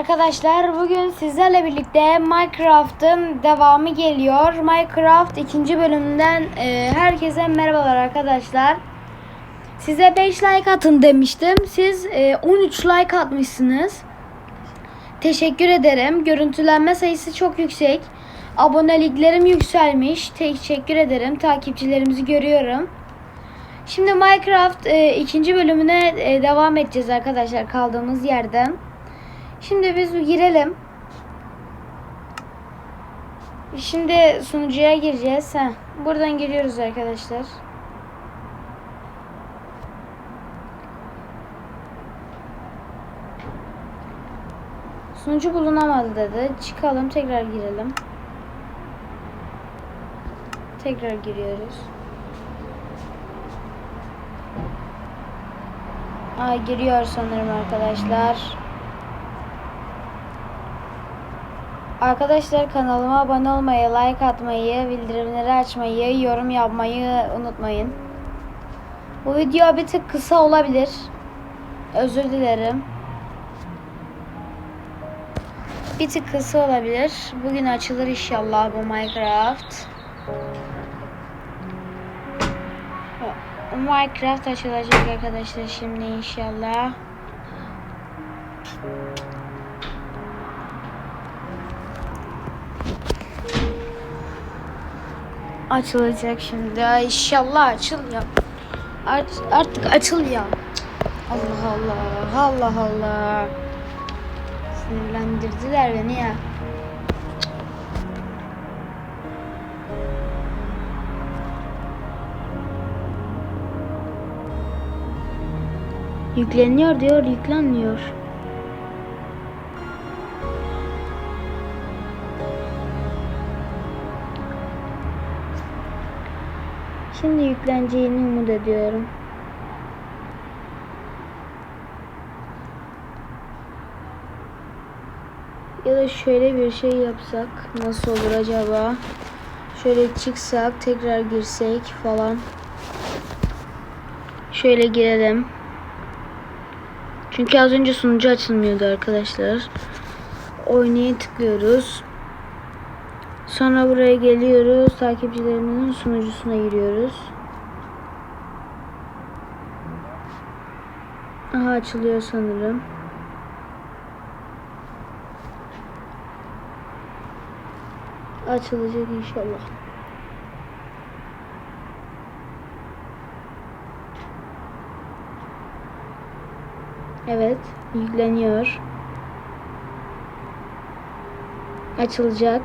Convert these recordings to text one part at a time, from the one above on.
arkadaşlar. Bugün sizlerle birlikte Minecraft'ın devamı geliyor. Minecraft ikinci bölümünden e, herkese merhabalar arkadaşlar. Size 5 like atın demiştim. Siz e, 13 like atmışsınız. Teşekkür ederim. Görüntülenme sayısı çok yüksek. Aboneliklerim yükselmiş. Teşekkür ederim. Takipçilerimizi görüyorum. Şimdi Minecraft e, ikinci bölümüne e, devam edeceğiz arkadaşlar kaldığımız yerden. Şimdi biz girelim. Şimdi sunucuya gireceğiz. Heh, buradan giriyoruz arkadaşlar. Sunucu bulunamadı dedi. Çıkalım tekrar girelim. Tekrar giriyoruz. Aa, giriyor sanırım arkadaşlar. Arkadaşlar kanalıma abone olmayı, like atmayı, bildirimleri açmayı, yorum yapmayı unutmayın. Bu video bir tık kısa olabilir. Özür dilerim. Bir tık kısa olabilir. Bugün açılır inşallah bu Minecraft. Minecraft açılacak arkadaşlar şimdi inşallah. Açılacak şimdi. Ay inşallah açıl ya. Art- artık açıl ya. Allah Allah. Allah Allah. Sinirlendirdiler beni ya. Yükleniyor diyor, yüklenmiyor. Şimdi yükleneceğini umut ediyorum. Ya da şöyle bir şey yapsak nasıl olur acaba? Şöyle çıksak tekrar girsek falan. Şöyle girelim. Çünkü az önce sunucu açılmıyordu arkadaşlar. Oynaya tıklıyoruz. Sonra buraya geliyoruz. Takipçilerimizin sunucusuna giriyoruz. Aha açılıyor sanırım. Açılacak inşallah. Evet, yükleniyor. Açılacak.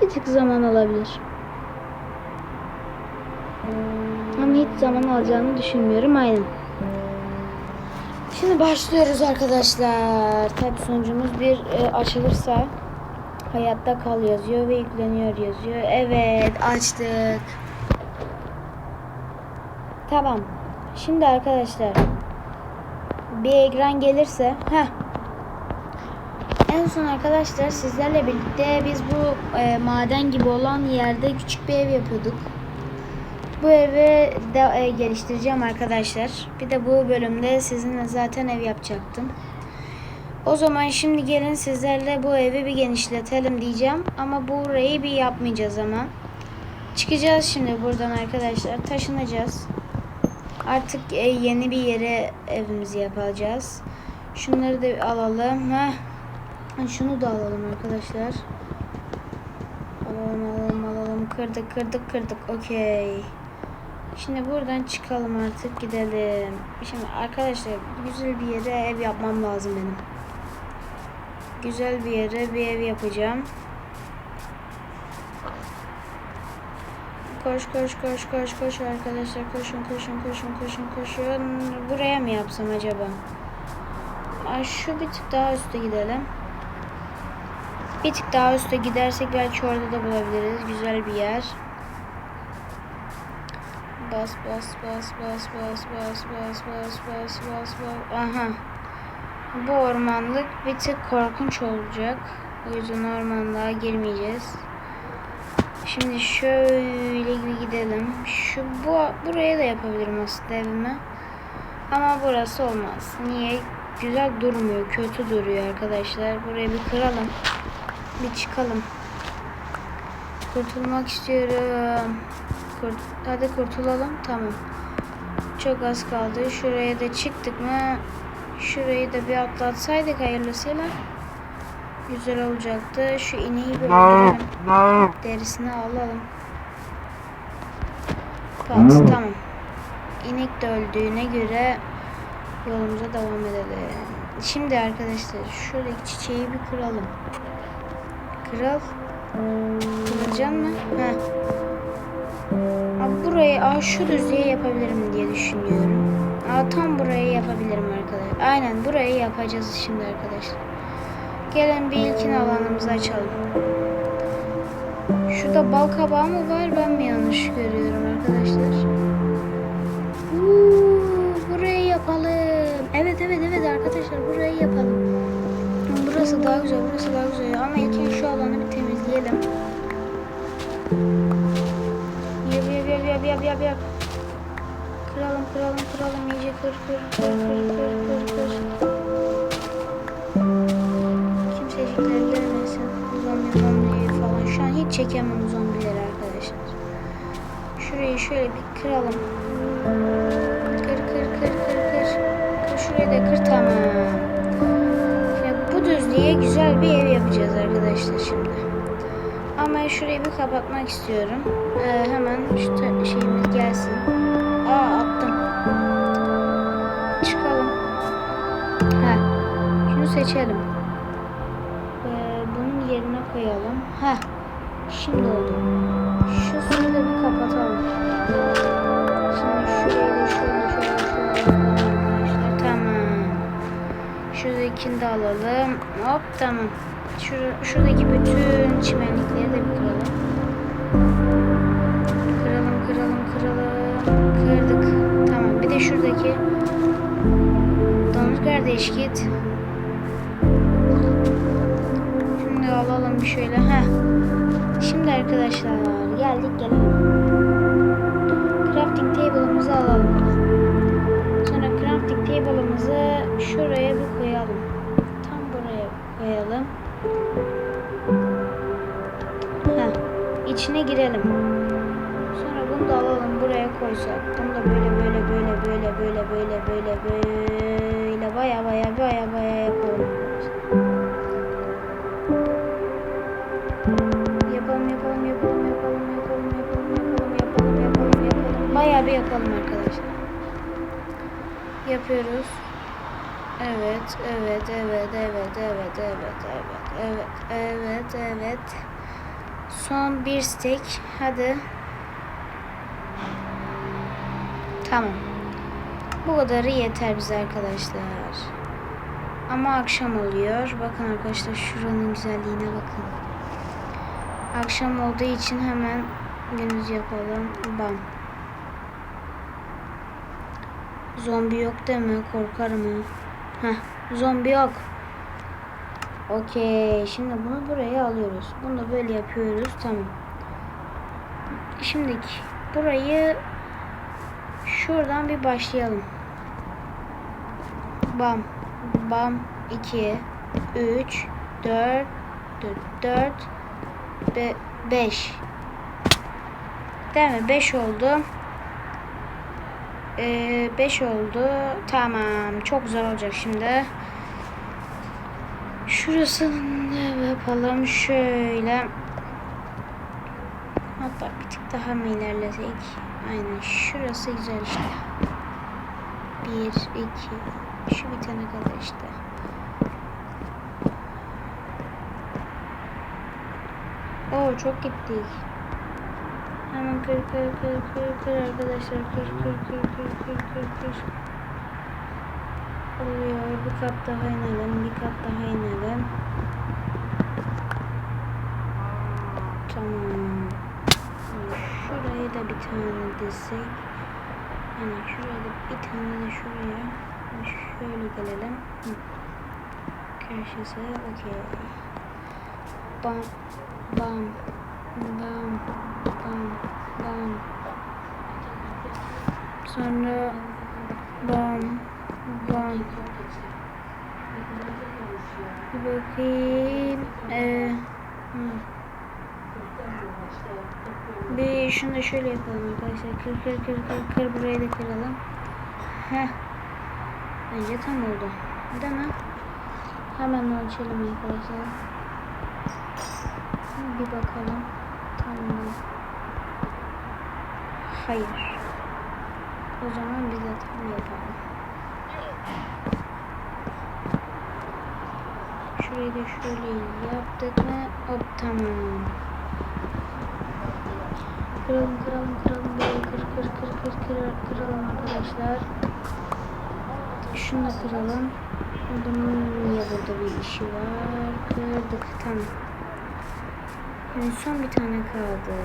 Bir tık zaman alabilir. Ama hiç zaman alacağını düşünmüyorum aynen. Şimdi başlıyoruz arkadaşlar. Tabi sonucumuz bir e, açılırsa hayatta kal yazıyor ve yükleniyor yazıyor. Evet açtık. Tamam. Şimdi arkadaşlar bir ekran gelirse heh. En son arkadaşlar sizlerle birlikte biz bu e, maden gibi olan yerde küçük bir ev yapıyorduk. Bu evi de e, geliştireceğim arkadaşlar. Bir de bu bölümde sizinle zaten ev yapacaktım. O zaman şimdi gelin sizlerle bu evi bir genişletelim diyeceğim. Ama burayı bir yapmayacağız ama. Çıkacağız şimdi buradan arkadaşlar. Taşınacağız. Artık e, yeni bir yere evimizi yapacağız. Şunları da alalım. Heh. Şunu da alalım arkadaşlar. Kırdık kırdık kırdık. Okey. Şimdi buradan çıkalım artık gidelim. Şimdi arkadaşlar güzel bir yere ev yapmam lazım benim. Güzel bir yere bir ev yapacağım. Koş koş koş koş koş arkadaşlar koşun koşun koşun koşun koşun. Buraya mı yapsam acaba? Ay şu bir tık daha üstte gidelim. Bir tık daha üstte gidersek belki orada da bulabiliriz. Güzel bir yer. Bas bas bas bas bas bas bas bas bas bas bas. Aha. Bu ormanlık bir tık korkunç olacak. O yüzden ormanlığa girmeyeceğiz. Şimdi şöyle bir gidelim. Şu bu buraya da yapabilirim aslında evimi. Ama burası olmaz. Niye? güzel durmuyor. Kötü duruyor arkadaşlar. Burayı bir kıralım. Bir çıkalım. Kurtulmak istiyorum. Kurt Hadi kurtulalım. Tamam. Çok az kaldı. Şuraya da çıktık mı? Şurayı da bir atlatsaydık hayırlısıyla. Güzel olacaktı. Şu ineği bir öldürelim. Derisini alalım. Pat, tamam. İnek de öldüğüne göre yolumuza devam edelim. Şimdi arkadaşlar şuradaki çiçeği bir kıralım. Kral. Kıracağım mı? Heh. Abi burayı aa, şu düzlüğe yapabilirim diye düşünüyorum. Aa, tam burayı yapabilirim arkadaşlar. Aynen burayı yapacağız şimdi arkadaşlar. Gelin bir ilkin alanımızı açalım. Şurada bal kabağı mı var ben mi yanlış görüyorum kır kır kır kır kır kır kır. Kimsecikler gelmesin. Zombi zombi falan. Şu an hiç çekemem zombileri arkadaşlar. Şurayı şöyle bir kıralım. Kır kır kır kır kır. Kır şurayı da kır tamam. Şimdi bu düzlüğe güzel bir ev yapacağız arkadaşlar şimdi. Ama şurayı bir kapatmak istiyorum. Ee, hemen şu şeyimiz gelsin. Seçelim. Ee, bunun yerine koyalım. Ha. Şimdi oldu. Şu suyu da bir kapatalım. Şimdi şurayı da şöyle şöyle şöyle. Tamam. Şuradakini de alalım. Hop tamam. Şur şuradaki bütün çimenlikleri de bir kıralım. Kıralım kıralım kıralım. Kırdık. Tamam. Bir de şuradaki domuz kardeş Şimdi alalım bir şöyle. Heh. Şimdi arkadaşlar geldik gelelim. Crafting table'ımızı alalım. Sonra crafting table'ımızı şuraya bir koyalım. Tam buraya koyalım. Heh. İçine girelim. Sonra bunu da alalım buraya koysak. Bunu da böyle böyle böyle böyle böyle böyle böyle böyle baya baya baya baya. Yapalım bir yapalım arkadaşlar. Yapıyoruz. Evet, evet, evet, evet, evet, evet, evet, evet, evet, evet. Son bir stek. Hadi. Tamam. Bu kadarı yeter bize arkadaşlar. Ama akşam oluyor. Bakın arkadaşlar şuranın güzelliğine bakın. Akşam olduğu için hemen gündüz yapalım. Bam. Zombi yok mi? Korkarım ha. Heh, zombi yok. Okey. Şimdi bunu buraya alıyoruz. Bunu da böyle yapıyoruz. Tamam. Şimdi burayı şuradan bir başlayalım. Bam. Bam. 2 3 4 4 4 5 Değil mi? 5 oldu. 5 oldu. Tamam. Çok güzel olacak şimdi. Şurasını yapalım. Şöyle. Hatta bir tık daha mı ilerlesek? Aynen. Şurası güzel işte. 1, 2, şu bir tane kadar işte. Oo çok gittik. Hemen kır kır kır kır kır arkadaşlar kır kır kır kır kır kır kır. Oluyor bir kat daha inelim bir kat daha inelim. Tamam. Şuraya da bir tane desek. Yani şuraya da bir tane de şuraya. Şöyle gelelim. Köşesi okey. Bam bam bam bam bam. Sonra bam bam Bir bakayım. Ee. Bir şunu şöyle yapalım arkadaşlar. Kır kır kır kır kır burayı da kıralım. Heh. Bence tam oldu. Değil mi? Hemen ölçelim arkadaşlar. Bir bakalım. Tamam. Hayır. O zaman biz de tam yapalım. Şurayı da şöyle yaptık mı? Hop tamam. Kıralım kıralım kıralım böyle kır kır kır kır kır kıralım arkadaşlar. Şunu da kıralım. Bunun niye burada bir işi var? Kırdık tamam. Yani son bir tane kaldı.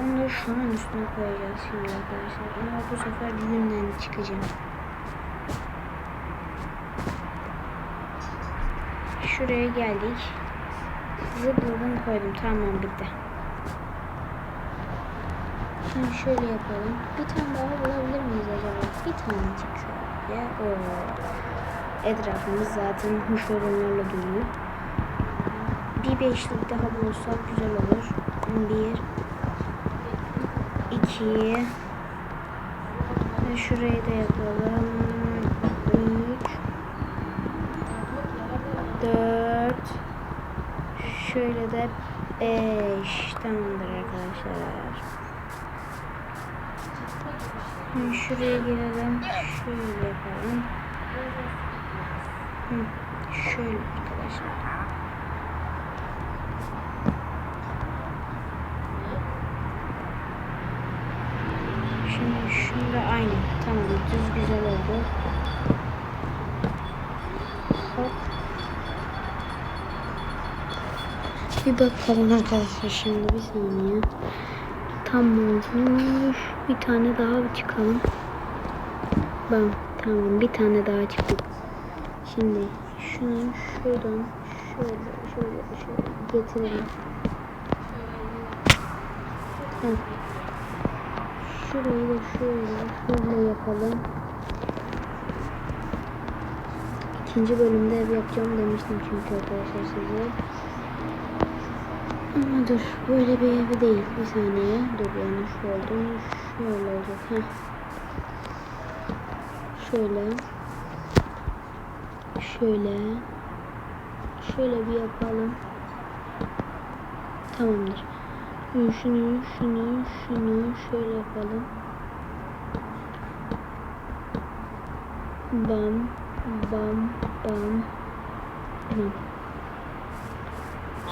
Onu da şunun üstüne koyacağız şimdi arkadaşlar. Ama bu sefer düğünden çıkacağım. Şuraya geldik. Zıpladım koydum. Tamam bitti. Şimdi şöyle yapalım. Bir tane daha bulabilir miyiz acaba? Bir tane çıksa. Ya o etrafımız zaten hoş olanlarla dolu. Bir beşlik daha bulursak güzel olur. Bir, iki, ve şurayı da yapalım. Üç, dört, şöyle de beş. Tamamdır arkadaşlar. Şimdi şuraya girelim. Şöyle yapalım. Şöyle arkadaşlar. Şimdi aynı. Tamam düz güzel oldu. Hop. Bir bakalım arkadaşlar şimdi bir saniye. Tam olmuş. Bir tane daha çıkalım. Bam. Tamam bir tane daha çıktık. Şimdi şunu şuradan şöyle şöyle şöyle getirelim. Heh. Şurayı şöyle şöyle yapalım. İkinci bölümde ev yapacağım demiştim çünkü arkadaşlar size. Ama dur böyle bir ev değil. Bir saniye. Dur yanlış oldu. Şöyle olacak. Heh. Şöyle. Şöyle. Şöyle bir yapalım. Tamamdır. Şunu, şunu, şunu, şöyle yapalım. Bam, bam, bam, bam.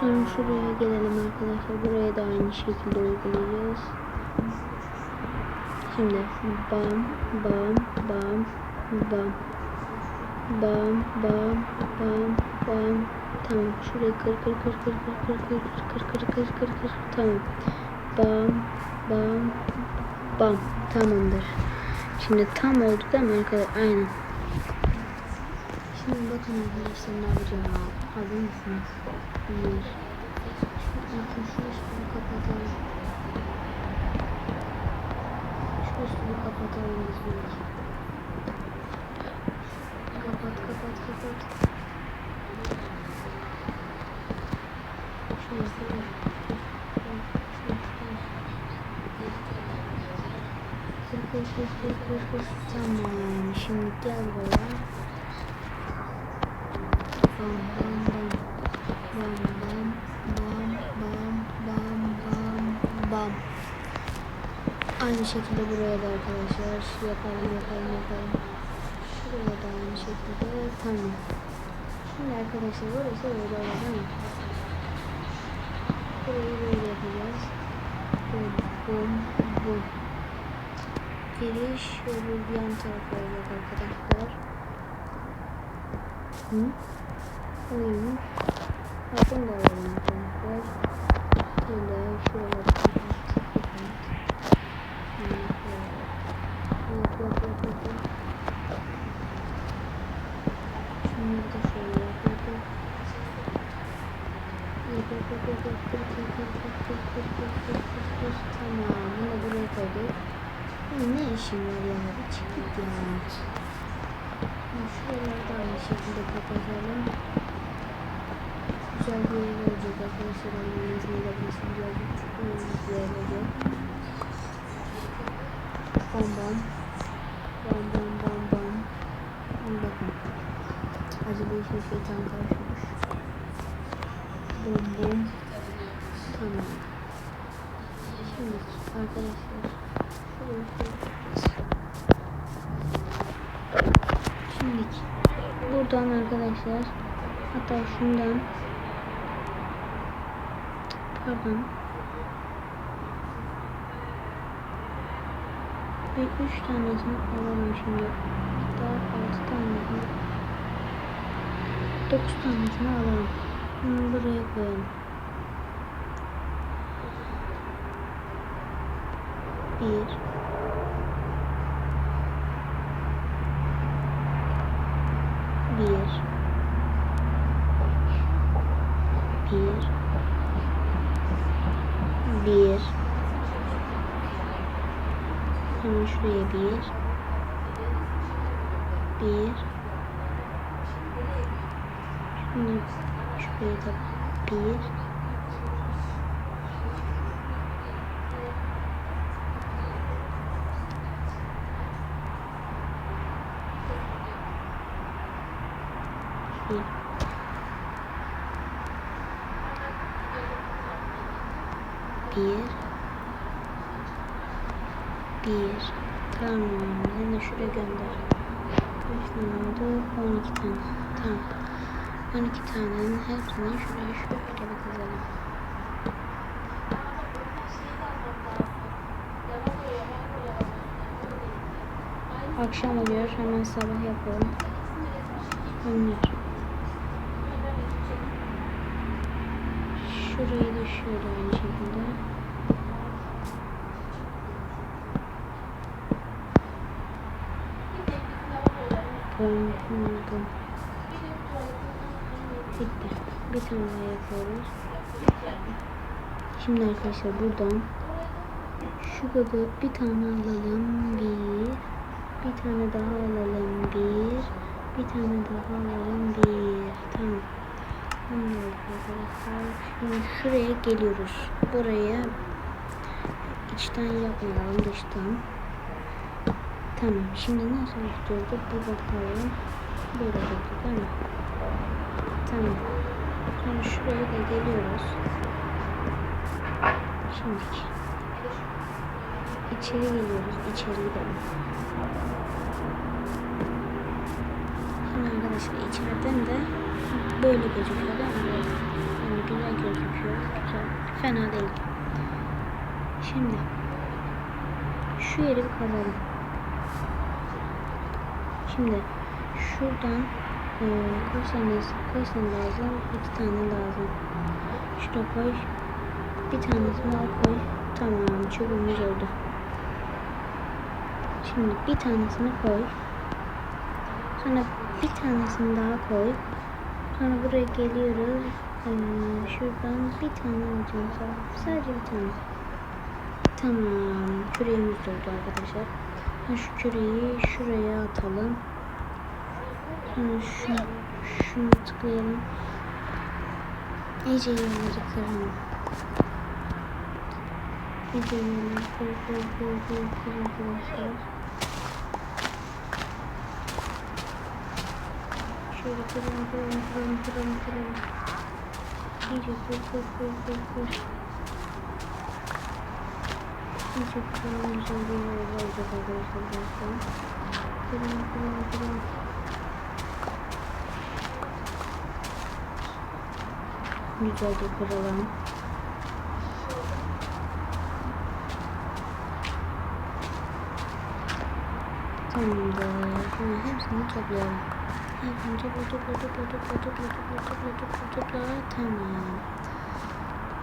Şimdi şuraya gelelim arkadaşlar. Buraya da aynı şekilde uygulayacağız. Şimdi bam, bam, bam, bam. Bam, bam, bam, bam. Tamam. Şurayı kır kır kır kır kır kır kır kır kır kır kır kır. Tamam. Bam, bam, bam. Tamamdır. Şimdi tam oldu değil mi arkadaşlar? Aynen. Şimdi bakın arkadaşlar ne yapacağım. Hazır mısınız? Bir. Bakın şu üstünü kapatalım. Şu üstünü kapatalım biz. Kapat kapat kapat. Şöyle şöyle. Kır kır kır kır kır kır. Tamam. Şimdi gel buraya. Bam bam bam. Bam bam bam bam bam bam bam. Aynı şekilde buraya da arkadaşlar yapalım yapalım yapalım. Şuraya da aynı şekilde tamam. Şimdi arkadaşlar burası böyle olur değil mi? Burayı böyle yapacağız. Bum bum bum. Geliş şöyle yan tarafa olacak arkadaşlar. Hı? Alayım. Bakın da alalım arkadaşlar. Şöyle şöyle Tamam, bunu da buraya koyduk. Ne işin var ya? Bir çıkıp ya. Şuraları da aynı şekilde kapatalım. güzel bir yer olacak arkadaşlar. Annemizin de bizim birazcık çok güzel olacak. Bam bam. Bam bam bam bam. Bakın. Acaba işe şeytan karışmış. Bum bum. Tamam. Şimdi arkadaşlar. Şuraya koyacağız. Şimdi buradan arkadaşlar. Hatta şundan. Pardon. Bir üç tanesini alalım şimdi. Daha altı tanesini. Dokuz tanesini alalım. Bunu buraya koyalım. Bir bir bir hemen şuraya bir bir şimdi şuraya da bir bir bir tamam ben de şuraya gönder. Kaç tane oldu 12 tane tamam 12 tanenin hepsini şuraya şöyle bir kazalım akşam oluyor hemen sabah yapalım Önler. Şurayı da şöyle aynı şekilde. Bum bum bum. Bitti. Bir tane daha yapıyoruz. Şimdi arkadaşlar buradan şu kadar bir tane alalım. Bir. Bir tane daha alalım. Bir. Bir tane daha alalım. Bir. Tamam. Arkadaşlar. Şimdi şuraya geliyoruz. Buraya içten yapmayalım dıştan. Tamam. Şimdi nasıl tutuyordu? Bir bakalım. Böyle tuttu değil mi? Tamam. Sonra şuraya da geliyoruz. Şimdi içeri geliyoruz. İçeri gidelim. Şimdi arkadaşlar içeriden de böyle gözüküyor değil mi? Yani güzel gözüküyor. Güzel. Fena değil. Şimdi şu yeri bir kazalım. Şimdi şuradan e, kaç tane tane lazım? İki tane lazım. Şuraya koy. Bir tanesini daha koy. Tamam çubuğumuz oldu. Şimdi bir tanesini koy. Sonra bir tanesini daha koy. Sonra buraya geliyoruz. Ee, şuradan bir tane alacağım. Sadece bir tane. Tamam. Küreğimiz doldu arkadaşlar. Şu küreği şuraya atalım şunu, şunu tıklayalım. İyice yerleri kırın. İyice yerleri kır kır kır kır kır arkadaşlar. Şöyle kırın kırın kırın kırın kırın. İyice kır kır kır kır kır. İyice kırılmış olduğunu olacak arkadaşlar. Kırın kırın kırın Güzelce kıralım. Tamamdır. Şimdi hepsini toplayalım. Hepsini topla topla topla topla topla topla topla topla topla. Tamam.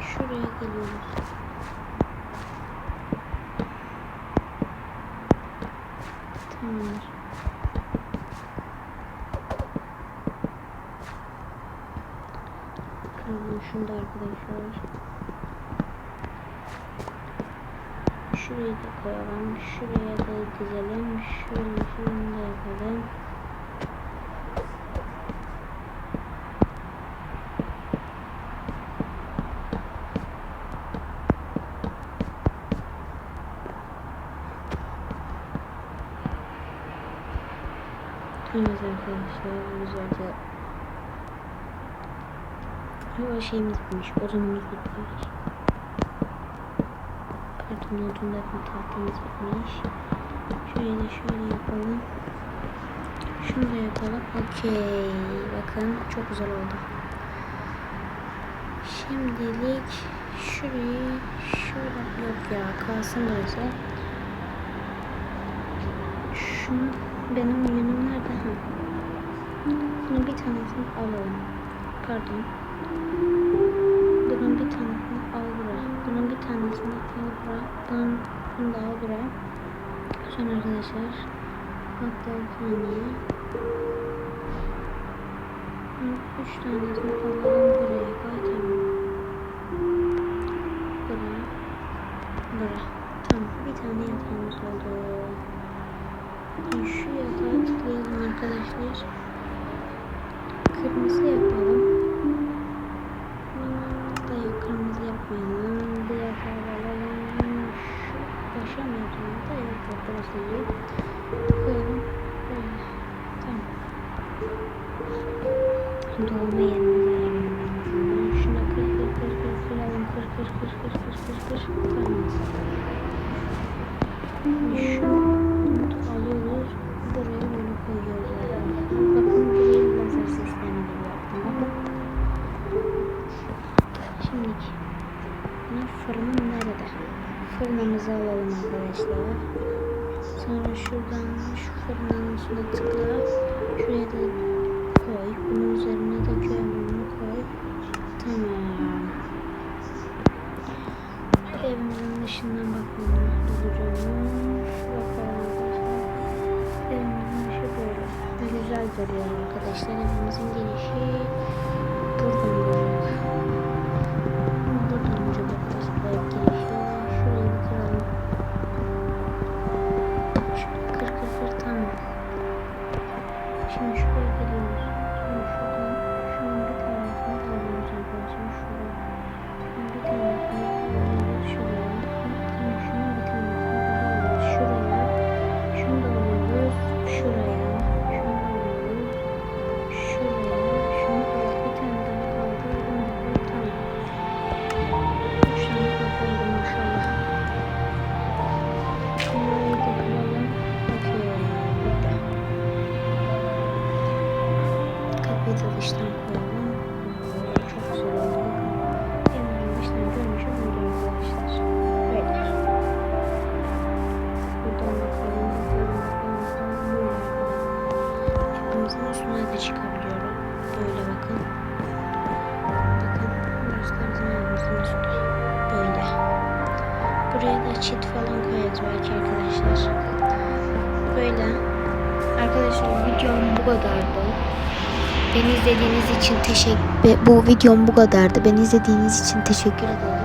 Şuraya geliyoruz. Şuraya da dizelim. Şöyle şunu da yapalım. Evet arkadaşlar güzelce Her şeyimiz bitmiş, odamız bitmiş. Pardon odun da tahtamız bitmiş. Şöyle de şöyle yapalım. Şunu da yapalım. Okey. Bakın çok güzel oldu. Şimdilik şurayı şöyle yok ya kalsın böyle. Şunu benim yünüm nerede? Ha. Bunun bir tanesini alalım. Pardon. Bunun bir tanesini al buraya. Bunun bir tanesini da al buraya. Sonra arkadaşlar hatta bir tanesini alalım buraya. Koy tamam. Buraya. Tamam. Bir tane yatağımız oldu. Şu yatağa tıklayalım arkadaşlar. Kırmızı yapalım. Dolma yerimizi ayarlamamız lazım. Şuna kır kır kır kır kıralım. Kır kır kır kır kır kır kır. Tamam. Şu Duruyor arkadaşlar. Evimizin girişi buradan olacak. İzlediğiniz için teşekkür bu videom bu kadardı. Beni izlediğiniz için teşekkür ederim.